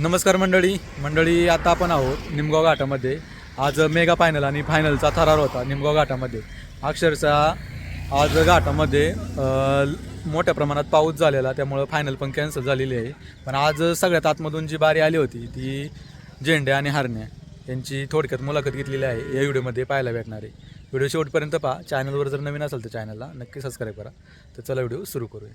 नमस्कार मंडळी. मंडळी आता आपण आहोत निमगाव घाटामध्ये. आज मेगा फायनल आणि फायनलचा थरार होता निमगाव घाटामध्ये. अक्षरशः आज घाटामध्ये मोठ्या प्रमाणात पाऊस झालेला त्यामुळं फायनल पण कॅन्सल झालेली आहे. पण आज सगळ्यात आतमधून जी बारी आली होती ती झेंडे आणि हरण्या. यांची थोडक्यात मुलाखत घेतलेली आहे. या व्हिडिओमध्ये पाहायला भेटणार आहे. व्हिडिओ शेवटपर्यंत पहा. चॅनलवर जर नवीन असेल तर चॅनलला नक्की सबस्क्राईब करा. तर चला व्हिडिओ सुरू करूया.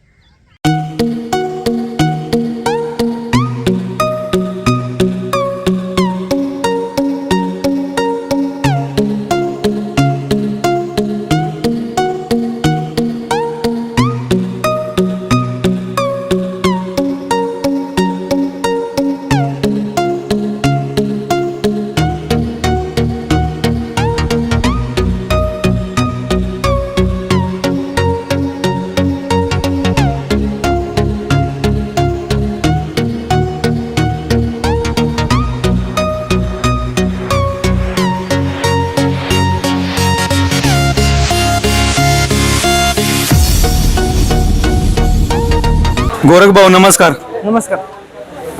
गोरख भाऊ नमस्कार. नमस्कार.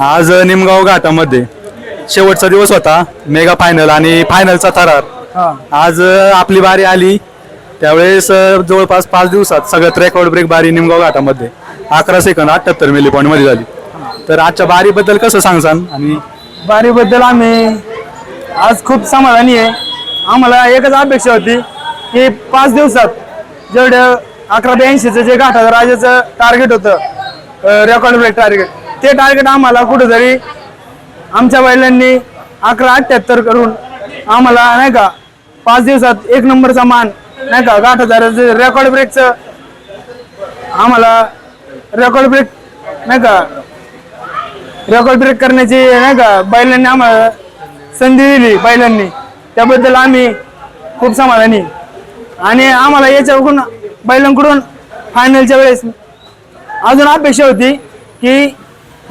आज निमगाव घाटामध्ये शेवटचा दिवस होता मेगा फायनल आणि फायनलचा थरार. आज आपली बारी आली. त्यावेळेस जवळपास पाच दिवसात सगळ्यात रेकॉर्ड ब्रेक बारी निमगाव घाटामध्ये. अकरा सेकंद अठ्याहत्तर मिली पॉईंटमध्ये झाली. तर आजच्या बारीबद्दल कसं सांगसान? आणि बारीबद्दल आम्ही आज खूप समाधानी आहे. आम्हाला एकच अपेक्षा होती की पाच दिवसात जेवढं अकरा ते ऐंशीचं जे घाटा राजाचं टार्गेट होतं रेकॉर्ड ब्रेक टार्गेट ते टार्गेट आम्हाला कुठेतरी आमच्या बैलांनी अकरा अठ्ठ्याहत्तर करून आम्हाला नाही का पाच दिवसात एक नंबरचा मान नाही का गाठ हजाराचं रेकॉर्ड ब्रेकचं आम्हाला रेकॉर्ड ब्रेक नाही का रेकॉर्ड ब्रेक करण्याची नाही का बैलांनी आम्हाला संधी दिली बैलांनी. त्याबद्दल आम्ही खूप समाधानी. आणि आम्हाला याच्याकडून बैलांकडून फायनलच्या वेळेस अजून अपेक्षा होती की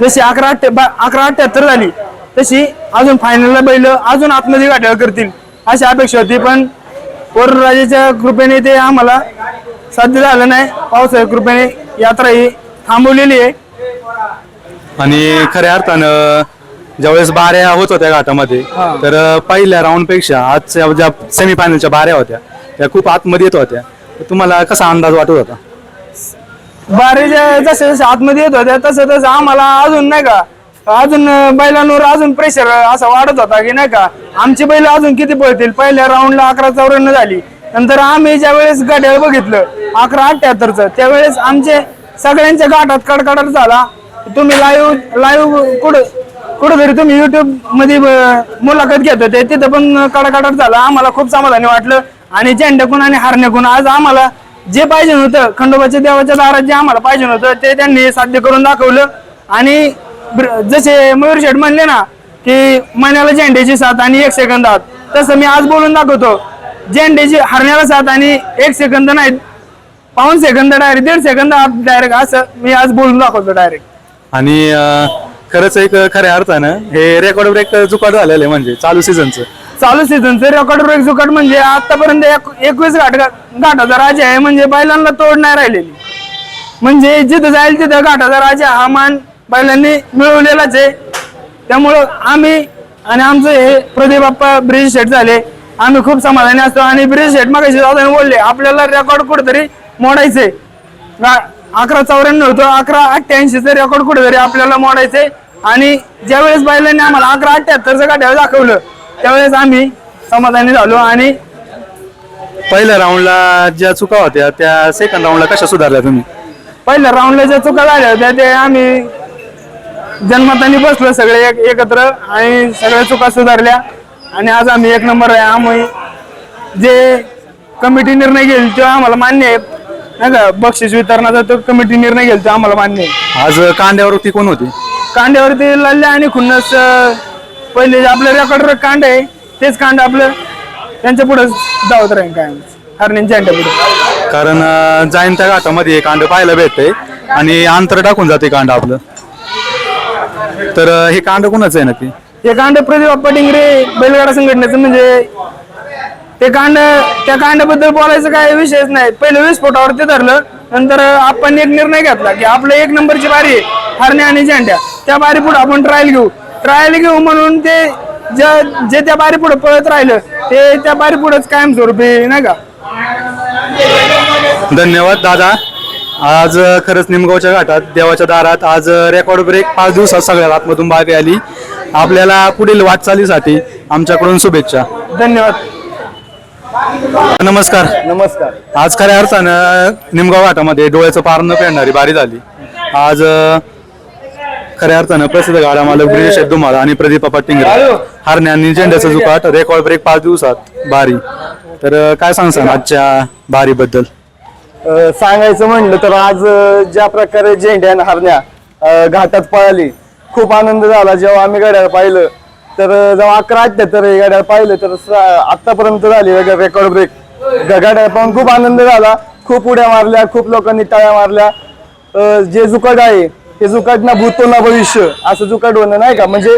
जशी अकरा अठ्ठ्या बा- अकरा अठ्ठ्याहत्तर झाली तशी अजून फायनलला बैल अजून आतमध्ये गाठ्यावर करतील अशी अपेक्षा होती. पण वरुण राजाच्या कृपेने ते आम्हाला साध्य झालं नाही. पावसाच्या कृपेने यात्रा ही थांबवलेली आहे. आणि खऱ्या अर्थानं ज्यावेळेस बाऱ्या होत होत्या घाटामध्ये. तर पहिल्या राऊंडपेक्षा आजच्या ज्या सेमीफायनलच्या बाऱ्या होत्या त्या खूप आतमध्ये येत होत्या. तुम्हाला कसा अंदाज वाटत होता? बारीच्या जसे जसे आतमध्ये येत होत्या तसं तसं आम्हाला अजून नाही का अजून बैलांवर अजून प्रेशर असा वाढत होता की नाही का आमची बैल अजून किती पळतील? पहिल्या राऊंडला अकरा चौऱ्याण्णव झाली. नंतर आम्ही ज्या वेळेस गाड्यावर बघितलं अकरा अठ्ठ्याहत्तरचं त्यावेळेस आमचे सगळ्यांच्या गाठात कडकडाट झाला. तुम्ही लाईव्ह लाईव्ह कुठं कुठंतरी तुम्ही युट्यूबमध्ये ब- मुलाखत घेत होते तिथं पण कडकडाट झाला. आम्हाला खूप समाधानी वाटलं. आणि झेंड्याकून आणि हारण्याकून आज आम्हाला जे पाहिजे होतं खंडोबाच्या देवाच्या दारात जे आम्हाला पाहिजे होतं ते त्यांनी साध्य करून दाखवलं. आणि ब्र- जसे मयूर शेठ म्हणले ना की महिन्याला झेंड्याची साथ आणि एक सेकंद आत. तसं मी आज बोलून दाखवतो. झेंड्याची हरण्याला साथ आणि एक सेकंद नाही पाऊन सेकंद डायरेक्ट दीड सेकंद डायरेक्ट असं मी आज बोलून दाखवतो डायरेक्ट आणि खरंच एक खऱ्या अर्थानं हे रेकॉर्ड ब्रेक चुकाट झालेलं आहे म्हणजे चालू सीझनचं चालू सीझनचं रेकॉर्ड ब्रेक म्हणजे आतापर्यंत एक- एकवीस घाट घाटाचा राजा आहे म्हणजे बैलांना तोड नाही राहिलेली. म्हणजे जिथं जाईल तिथं घाटाचा राजा हा मान बैलांनी मिळवलेलाच आहे. त्यामुळं आम्ही आणि आमचं हे प्रदीप बाप्पा ब्रिज शेट झाले. आम्ही खूप समाधानी असतो आणि ब्रिज शेट मग बोलले आपल्याला रेकॉर्ड कुठेतरी मोडायचे अकरा चौऱ्याण्णव होतो अकरा अठ्ठ्याऐंशीचं रेकॉर्ड कुठेतरी आपल्याला मोडायचे आणि ज्यावेळेस बैलांनी आम्हाला अकरा अठ्ठ्याहत्तरचं गाठ्यावर दाखवलं त्यावेळेस आम्ही समाधानी झालो आणि पहिल्या राऊंडला ज्या चुका होत्या त्या सेकंड राऊंडला कशा सुधारल्या तुम्ही? पहिल्या राऊंडला ज्या चुका झाल्या होत्या ते आम्ही जन्मतानी बसलो सगळे एक एकत्र आणि सगळ्या चुका सुधारल्या. आणि आज आम्ही एक नंबर आहे. आम्ही जे कमिटी निर्णय घेईल तो आम्हाला मान्य आहे. नाही का? बक्षीस वितरणाचा तो कमिटी निर्णय घेईल तो आम्हाला मान्य आहे. आज कांद्यावरती कोण होती? कांड्यावरती लल्ले आणि खुन्नस अं, पहिले जे आपलं रेकॉर्ड कांड आहे तेच कांड आपलं त्यांच्या पुढे धावत राहील काय. हरण्यांच्या पुढे. कारण अं, जाईन त्या घाटामध्ये कांड पाहायला भेटते आणि अंतर टाकून जाते कांड आपलं. तर अं, हे कांड कोणाचं आहे नक्की? हे कांड प्रदीप बाप्पा डिंगरे बैलगाडा संघटनेचं म्हणजे ते कांड त्या कांडाबद्दल बोलायचं काय विषयच नाही. पहिले विस्फोटावरती धरलं नंतर आपण एक निर्णय घेतला की आपलं एक नंबरची बारी आहे हरण्या आणि झेंड्या. त्या बारी पुढे आपण ट्रायल घेऊ. ट्रायल घेऊ म्हणून ते जे जे त्या बारी पुढे पळत राहिलं ते त्या बारी पुढेच कायमस्वरूपी नाही का? धन्यवाद दादा. आज खरंच निमगावच्या घाटात देवाच्या दारात आज रेकॉर्ड ब्रेक पाच दिवसात सगळ्या आतमधून बागे आली. आपल्याला पुढील वाटचालीसाठी आमच्याकडून शुभेच्छा. धन्यवाद. नमस्कार. नमस्कार. आज खऱ्या अर्थानं निमगाव घाटामध्ये डोळ्याचं पार न पेरणारी बारी झाली. आज खऱ्या अर्थानं प्रसिद्ध गाडा मालक ब्रिजेश धुमाळ आणि प्रदीप पाटिंगरे हरणे आणि झेंड्याचं जुकाट रेकॉर्ड ब्रेक पाच दिवसात. बारी तर काय सांगसान आजच्या बारीबद्दल अ, सांगायचं म्हणलं तर आज ज्या प्रकारे झेंड्या आणि हरण्या घाटात पळाली खूप आनंद झाला. जेव्हा आम्ही गाड्याला पाहिलं तर जेव्हा अकरा अठ्याहत्तर हे गाड्याला पाहिलं तर आतापर्यंत झाली रेकॉर्ड ब्रेक गाड्या पाहून खूप आनंद झाला. खूप उड्या मारल्या खूप लोकांनी टाळ्या मारल्या. जे जुकाट आहे ते जुकाट ना भूतो ना भविष्य. असं जुकाट होणं नाही का? म्हणजे